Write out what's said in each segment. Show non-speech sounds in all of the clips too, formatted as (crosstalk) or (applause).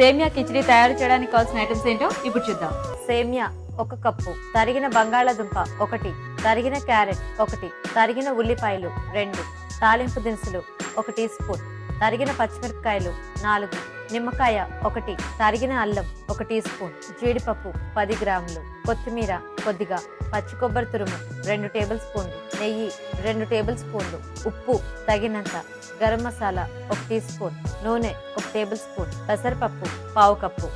సేమియా కిచిడి తయారు చేయడానికి కావాల్సిన ఐటమ్స్ ఏంటో ఇప్పుడు చూద్దాం. సేమియా ఒక కప్పు తరిగిన బంగాళాదుంప ఒకటి తరిగిన క్యారెట్ ఒకటి తరిగిన ఉల్లిపాయలు రెండు తాలింపు దినుసులు ఒక టీ స్పూన్ తరిగిన పచ్చిమిరపకాయలు నాలుగు నిమ్మకాయ ఒకటి తరిగిన అల్లం ఒక టీ స్పూన్ జీడిపప్పు పది గ్రాములు కొత్తిమీర కొద్దిగా పచ్చి కొబ్బరి తురుము రెండు టేబుల్ స్పూన్లు నెయ్యి రెండు టేబుల్ స్పూన్లు ఉప్పు తగినంత గరం మసాలా ఒక టీ స్పూన్ నూనె ఒక టేబుల్ స్పూన్ పెసరపప్పు పావు కప్పు.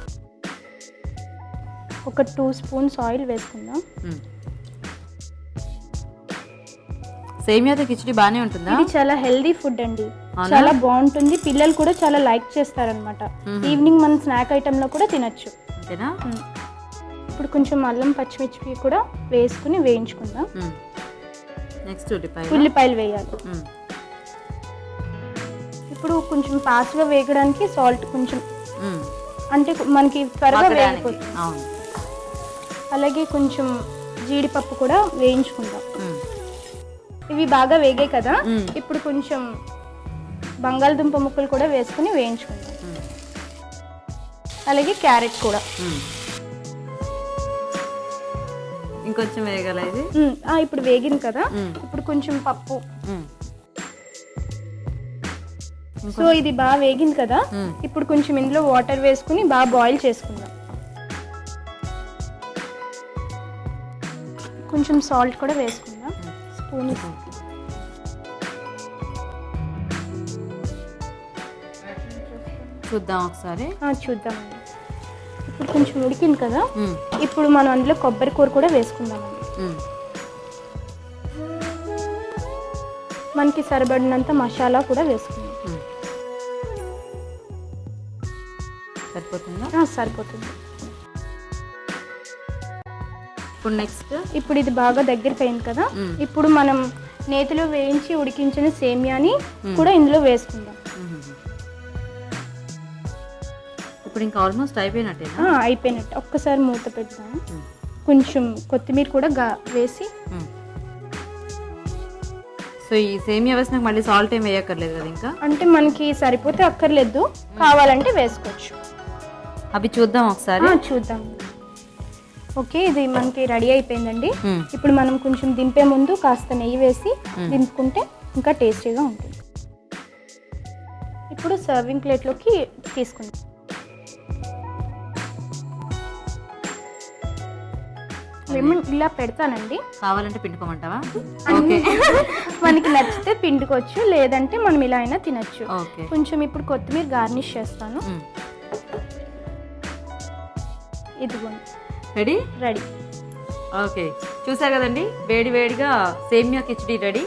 ఒక టూ స్పూన్స్ ఆయిల్ వేసుకుందాం. సేమియాతో కిచిడి బానే ఉంటుందా? ఇది చాలా హెల్దీ ఫుడ్ అండి? చాలా బాగుంటుంది. పిల్లలు కూడా చాలా లైక్ చేస్తారనమాట. ఈవినింగ్ మనం స్నాక్ ఐటమ్లో కూడా తినొచ్చు. ఇప్పుడు కొంచెం అల్లం పచ్చిమిర్చి కూడా వేసుకుని వేయించుకుందాం. నెక్స్ట్ ఉల్లిపాయ ఉల్లిపాయలు వేయాలి. ఇప్పుడు కొంచెం fast గా వేగడానికి సాల్ట్ కొంచెం. అంటే మనకి త్వరగా. వేగిపోతుంది అలాగే కొంచెం జీడిపప్పు కూడా వేయించుకుందాం మ్మ్. ఇవి బాగా వేగాయి కదా. ఇప్పుడు కొంచెం బంగాళదుంప ముక్కలు కూడా వేసుకుని వేయించుకుందాం మ్మ్. అలాగే క్యారెట్ కూడా. ఇంకొంచెం వేయగల ఇది? ఇప్పుడు వేగింది కదా. ఇప్పుడు కొంచెం పప్పు. సో ఇది బాగా వేగింది కదా. ఇప్పుడు కొంచెం ఇందులో వాటర్ వేసుకుని బాగా బాయిల్ చేసుకుందాం. కొంచెం సాల్ట్ కూడా వేసుకుందాం. స్పూన్ చూద్దాం ఒకసారి. చూద్దాం. ఇప్పుడు కొంచెం ఉడికింది కదా. ఇప్పుడు మనం అందులో కొబ్బరి కూర కూడా వేసుకుందామండి మ్మ్. మనకి సరిపడినంత మసాలా కూడా వేసుకుందాం. సరిపోతుందా సరిపోతుంది ఇప్పుడు నెక్స్ట్ ఇప్పుడు ఇది బాగా దగ్గరికి అయింది కదా. ఇప్పుడు మనం నేతిలో వేయించి ఉడికించిన సేమియాని కూడా ఇందులో వేసుకుందాం ఇప్పుడు ఇంకా ఆల్మోస్ట్ అయిపోయినట్టేనా? ఆ, అయిపోయినట్టు. ఒక్కసారి మూత మ్మ్. కొంచెం కొత్తిమీర కూడా వేసి. సో ఈ సేమియా వేసినాక మళ్ళీ సాల్ట్ ఏం వేయక్కర్లేదు కదా ఇంకా? అంటే మనకి సరిపోతే అక్కర్లేదు. కావాలంటే వేసుకోవచ్చు. అవి చూద్దాం ఒకసారి. చూద్దాం. ఓకే ఇది మనకి రెడీ అయిపోయిందండి. ఇప్పుడు మనం కొంచెం దింపే ముందు కాస్త నెయ్యి వేసి దింపుకుంటే ఇంకా టేస్టీగా ఉంటుంది. ఇప్పుడు సర్వింగ్ ప్లేట్లోకి తీసుకుందాం. లెమన్ ఇలా పెడతానండి. కావాలంటే పిండుకోమంటావా? ఓకే. (laughs) మనకి నచ్చితే పిండుకోవచ్చు లేదంటే మనం ఇలా అయినా తినచ్చు. ఓకే. కొంచెం ఇప్పుడు కొత్తిమీర గార్నిష్ చేస్తాను. ఇదిగోండి. రెడీ? రెడీ. ఓకే. చూసారు కదండి? వేడి వేడిగా సేమియా కిచడీ రెడీ.